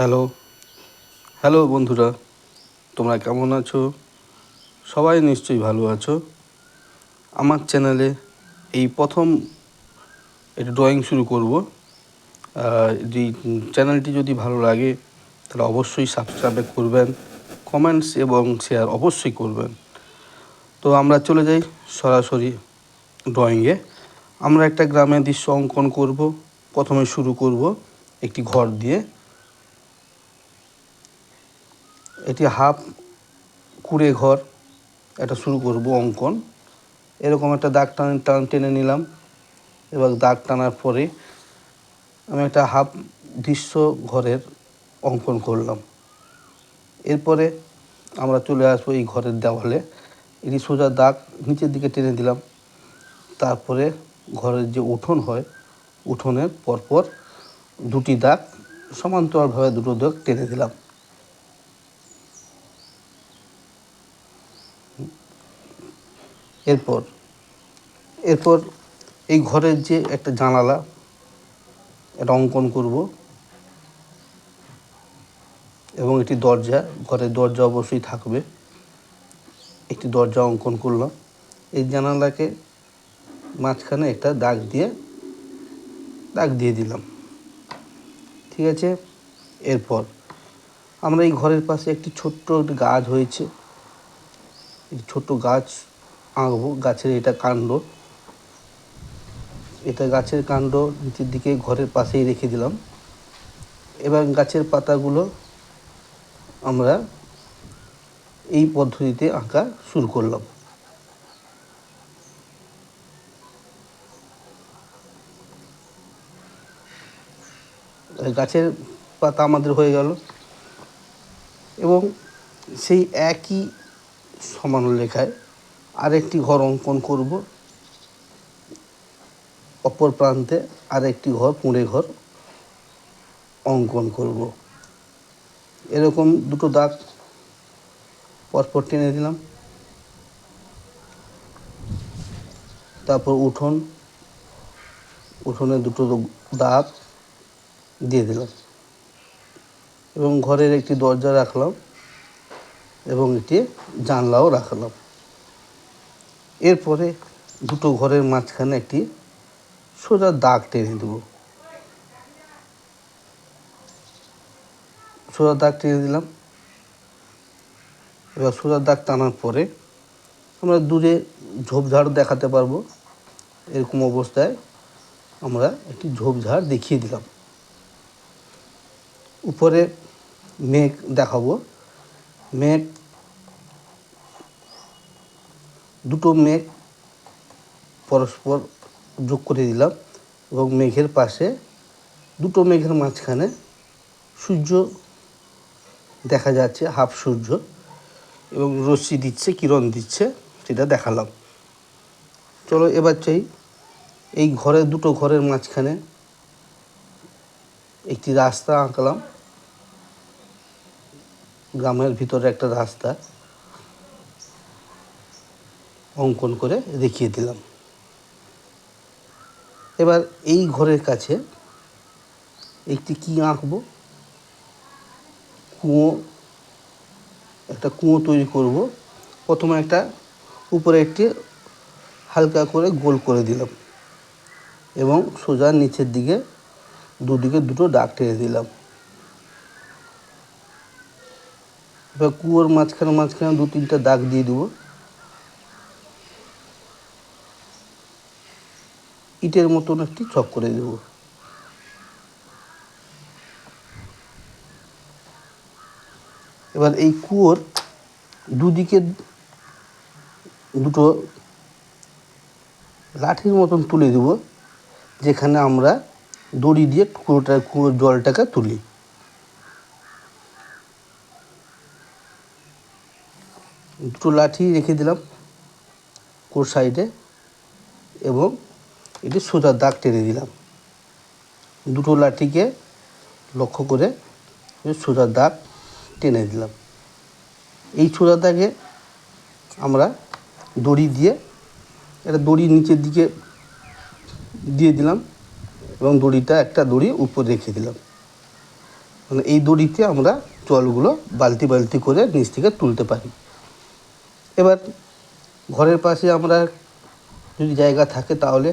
Hello. Hello বন্ধুরা, তোমরা কেমন আছো? সবাই নিশ্চয়ই ভালো আছো। আমার চ্যানেলে এই প্রথম একটু ড্রয়িং শুরু করব। যদি চ্যানেলটি যদি ভালো লাগে, তাহলে অবশ্যই সাবস্ক্রাইব করবেন কমেন্টস এবং শেয়ার অবশ্যই করবেন। তো আমরা চলে যাই সরাসরি ড্রয়িংয়ে আমরা একটা গ্রামের দৃশ্য অঙ্কন করব। প্রথমে শুরু করব একটি ঘর দিয়ে। এটি হাফ কুড়ে ঘর, এটা শুরু করব অঙ্কন। এরকম একটা দাগ টান টান টেনে নিলাম। এবার দাগ টানার পরে আমি একটা হাফ দৃশ্য ঘরের অঙ্কন করলাম। এরপরে আমরা চলে আসব এই ঘরের দেওয়ালে। এটি সোজা দাগ নিচের দিকে টেনে দিলাম। তারপরে ঘরের যে উঠোন হয়, উঠোনের পরপর দুটি দাগ সমান্তরালভাবে দুটো দাগ টেনে দিলাম। এরপর এরপর এই ঘরের যে একটা জানালা, এটা অঙ্কন করব। এবং একটি দরজা, ঘরের দরজা অবশ্যই থাকবে। একটি দরজা অঙ্কন করলাম। এই জানালাকে মাঝখানে একটা দাগ দিয়ে দাগ দিয়ে দিলাম। ঠিক আছে? এরপর আমরা এই ঘরের পাশে একটি ছোট্ট গাছ হয়েছে। ছোট্ট গাছ আঁকবো গাছের এটা কাণ্ড। এটা গাছের কাণ্ড নিচের দিকে ঘরের পাশেই রেখে দিলাম। এবার গাছের পাতাগুলো আমরা এই পদ্ধতিতে আঁকা শুরু করলাম। গাছের পাতা আমাদের হয়ে গেল এবং সেই একই সমান লেখায় আরেকটি ঘর অঙ্কন করব। অপর প্রান্তে আরেকটি ঘর পুঁড়ে ঘর অঙ্কন করব। এরকম দুটো দাগ পরপর টেনে দিলাম। তারপর উঠোন, উঠোনে দুটো দাগ দিয়ে দিলাম এবং ঘরের একটি দরজা রাখলাম এবং একটি জানলাও রাখলাম। এরপরে দুটো ঘরের মাঝখানে একটি সোজা দাগ টেনে দেবো। সোজা দাগ টেনে দিলাম। এবার সোজা দাগ টানার পরে আমরা দূরে ঝোপঝাড় দেখাতে পারব। এরকম অবস্থায় আমরা একটি ঝোপঝাড় দেখিয়ে দিলাম। উপরে মেঘ দেখাবো। মেঘ দুটো মেঘ পরস্পর যোগ করে দিলাম এবং মেঘের পাশে দুটো মেঘের মাঝখানে সূর্য দেখা যাচ্ছে, হাফ সূর্য এবং রশ্মি দিচ্ছে, কিরণ দিচ্ছে, সেটা দেখালাম। চলো এবার চাই এই ঘরের দুটো ঘরের মাঝখানে একটি রাস্তা আঁকলাম। গ্রামের ভিতরে একটা রাস্তা। অঙ্কন করে দেখিয়ে দিলাম। এবার এই ঘরের কাছে একটি কী আঁকবো? কুঁয়ো, একটা কুঁয়ো তৈরি করব। প্রথমে একটা উপরে একটি হালকা করে গোল করে দিলাম এবং সোজা নিচের দিকে দুদিকে দুটো দাগ টেনে দিলাম। এবার কুয়োর মাঝখানে মাঝখানে দু তিনটা দাগ দিয়ে দেবো। ইটের মতন একটি চক করে দেব। এবার এই কুয়োর দুদিকে দুটো লাঠির মতন তুলে দেব, যেখানে আমরা দড়ি দিয়ে কুয়োটা, কুয়োর জলটাকে তুলি। দুটো লাঠি রেখে দিলাম কোর সাইডে এবং এটি সোজা দাগ টেনে দিলাম। দুটো লাঠিকে লক্ষ্য করে সোজা দাগ টেনে দিলাম। এই সোজা দাগে আমরা দড়ি দিয়ে একটা দড়ি নিচের দিকে দিয়ে দিলাম এবং দড়িটা একটা দড়ি উপর রেখে দিলাম। মানে এই দড়িতে আমরা জলগুলো বালতি বালতি করে নিচ থেকে তুলতে পারি। এবার ঘরের পাশে আমরা যদি জায়গা থাকে তাহলে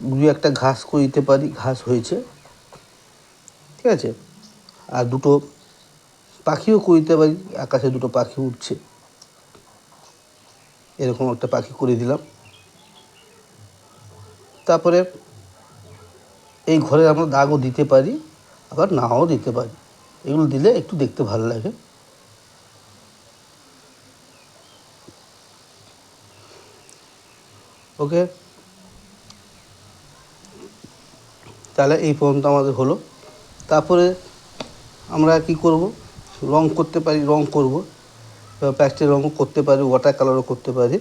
দু একটা ঘাস করে দিতে পারি, ঘাস হয়েছে। ঠিক আছে? আর দুটো পাখিও করে দিতে পারি, আকাশে দুটো পাখি উঠছে। এরকম একটা পাখি করে দিলাম। তারপরে এই ঘরে আমরা দাগও দিতে পারি, আবার নাও দিতে পারি। এগুলো দিলে একটু দেখতে ভালো লাগে। ওকে? তাহলে এই পর্যন্ত আমাদের হলো। তারপরে আমরা কি করব? রং করতে পারি রং করব। প্যাস্টেল রঙও করতে পারি, ওয়াটার কালারও করতে পারি।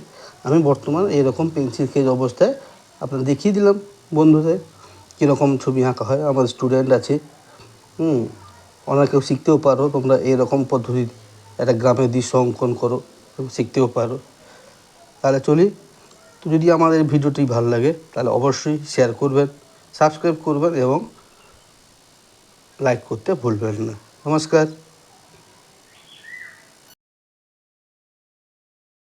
আমি বর্তমান এরকম পেন্সিল কেজ অবস্থায় আপনার দেখিয়ে দিলাম বন্ধুদের কীরকম ছবি আঁকা হয়। আমার স্টুডেন্ট আছে, হুম অনেকেও শিখতেও পারো, তোমরা এরকম পদ্ধতি, একটা গ্রামের দৃশ্য অঙ্কন করো শিখতেও পারো। তাহলে চলি তো যদি আমাদের ভিডিওটি ভালো লাগে, তাহলে অবশ্যই শেয়ার করবেন। সাবস্ক্রাইব করবেন এবং লাইক করতে ভুলবেন না। নমস্কার।